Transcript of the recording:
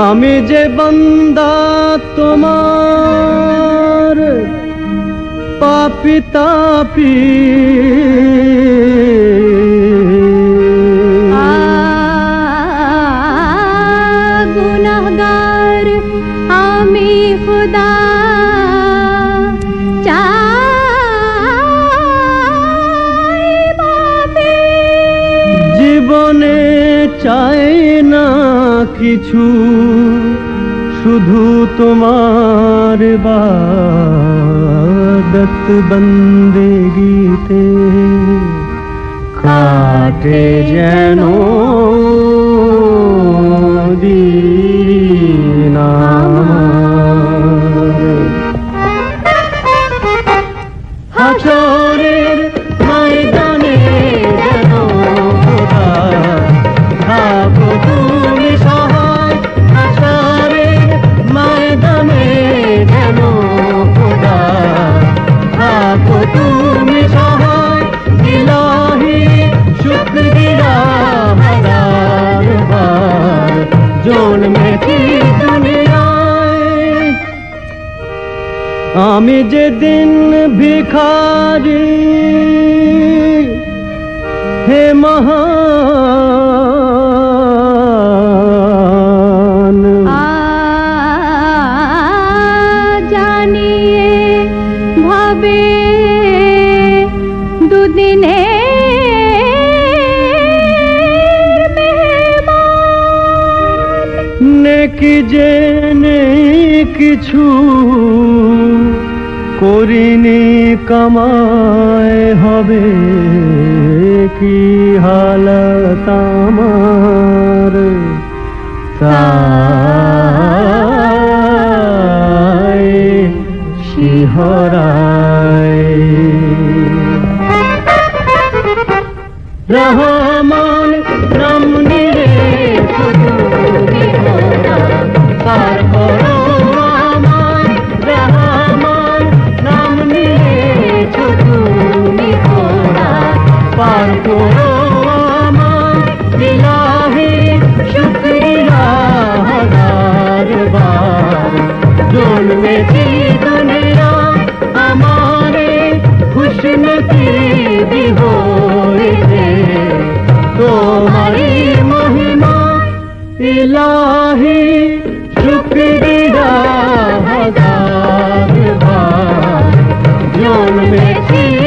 আমি যে বন্দা তোমার পাপিতা তাপি কিছু শুধু তোমার বাদত বন্দেগীতে কাটে যেন দিন। হাসরের আমি যেদিন ভিখারি হে দুদিনে নেকি জেনে কিছু করিনি কামায় হবে কি হালত আমার? তাই শিহরায়। রহমান पार है शुक्रिया। हज़ार बार जुल्म दुनिया हमारे खुश नसीब हो महिमा इलाही शुक्रिया हज़ार बार जुल्म की